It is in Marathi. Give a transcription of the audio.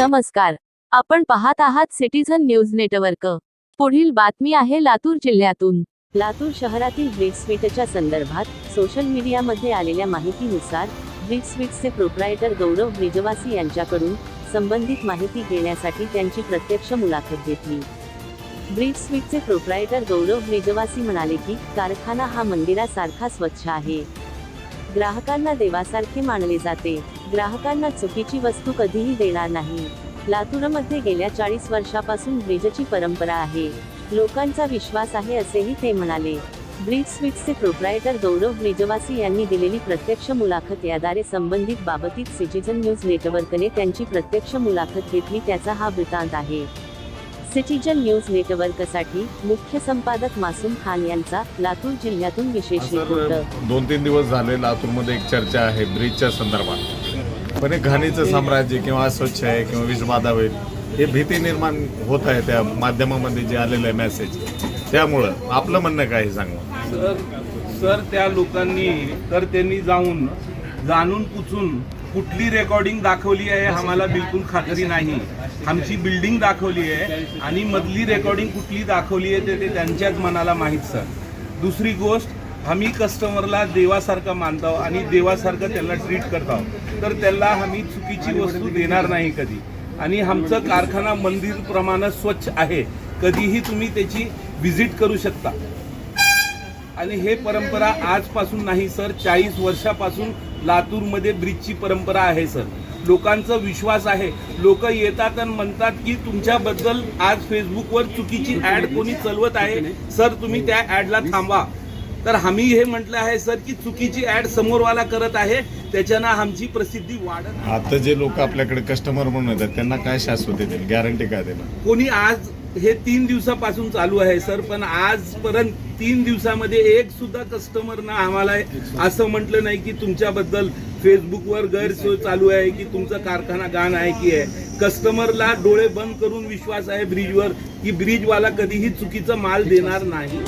नमस्कार. आपण पाहत आहात सिटीझन न्यूज नेटवर्क पुढील बातमी आहे लातूर जिल्ह्यातून. लातूर शहरातील ब्रिक्सवीटच्या संदर्भात सोशल मीडियामध्ये आलेल्या माहितीनुसार ब्रिक प्रोप्रायटर गौरव ब्रिजवासी यांच्याकडून संबंधित माहिती घेण्यासाठी त्यांची प्रत्यक्ष मुलाखत घेतली. ब्रिक स्वीटचे प्रोप्रायटर गौरव ब्रिजवासी म्हणाले की कारखाना हा मंदिरासारखा स्वच्छ आहे. ग्राहकांना देवासारखे मानले जाते. ग्राहकांना चुकीची वस्तू कधीही देणार नाही. लातूरमध्ये गेल्या चाळीस वर्षापासून ब्रिजची परंपरा आहे. लोकांचा विश्वास आहे असेही ते म्हणाले. ब्रिज स्वीट्सचे प्रोप्रायटर गौरव ब्रिजवासी यांनी दिलेली प्रत्यक्ष मुलाखत याद्वारे संबंधित बाबतीत सिटीझन न्यूज नेटवर्कने त्यांची प्रत्यक्ष मुलाखत घेतली त्याचा हा वृत्तांत आहे. सिटीजन न्यूज नेटवर्कसाठी मुख्य संपादक मासूम खान यांचा लातूर जिल्ह्यातून विशेष रिपोर्ट. दोन तीन दिवस झाले लातूरमध्ये एक चर्चा आहे ब्रिजच्या संदर्भात. पण हे घाणीचं साम्राज्य किंवा अस्वच्छ आहे किंवा विषबाधा होईल हे भीती निर्माण होत आहे त्या माध्यमामध्ये जे आलेलं आहे मेसेज त्यामुळं आपलं म्हणणं काय हे सांगा? सर सर त्या लोकांनी तर त्यांनी जाऊन जाणून पुचून कुठली रेकॉर्डिंग दाखवली आहे आम्हाला बिलकुल खात्री नाही. आमची बिल्डिंग दाखवली आहे आणि मधली रेकॉर्डिंग कुठली दाखवली आहे ते ते त्यांच्याच मनाला माहीत सर. दुसरी गोष्ट आम्ही कस्टमरला देवासारखं मानतो आणि देवासारखं त्यांना ट्रीट करतो. तर त्याला आम्ही चुकीची वस्तू देणार नाही कधी. आणि आमचं कारखाना मंदिरप्रमाणे स्वच्छ आहे. कधीही तुम्ही त्याची व्हिजिट करू शकता. आणि हे परंपरा आजपासून नाही सर. चाळीस वर्षापासून लातूरमध्ये ब्रिजची परंपरा आहे सर. लोकांचा विश्वास आहे. लोक येतात आणि म्हणतात की तुमच्याबद्दल आज फेसबुकवर चुकीची ॲड कोणी चालवत आहे. सर तुम्ही त्या ॲडला थांबा तर आम्ही हे म्हटलं आहे सर की चुकीची ऍड समोरवाला करत आहे त्याच्यानं आमची प्रसिद्धी वाढत आता जे लोक आपल्याकडे कस्टमर म्हणून येतात त्यांना काय शाश्वती देईल गॅरंटी काय देणार? कोणी आज हे तीन दिवसापासून चालू आहे सर पण आजपर्यंत तीन दिवसामध्ये एक सुद्धा कस्टमरनं आम्हाला असं म्हटलं नाही की तुमच्याबद्दल फेसबुकवर गैरसोय चालू आहे की तुमचा कारखाना गाण आहे की आहे. कस्टमरला डोळे बंद करून विश्वास आहे ब्रिजवर की ब्रिजवाला कधीही चुकीचा माल देणार नाही.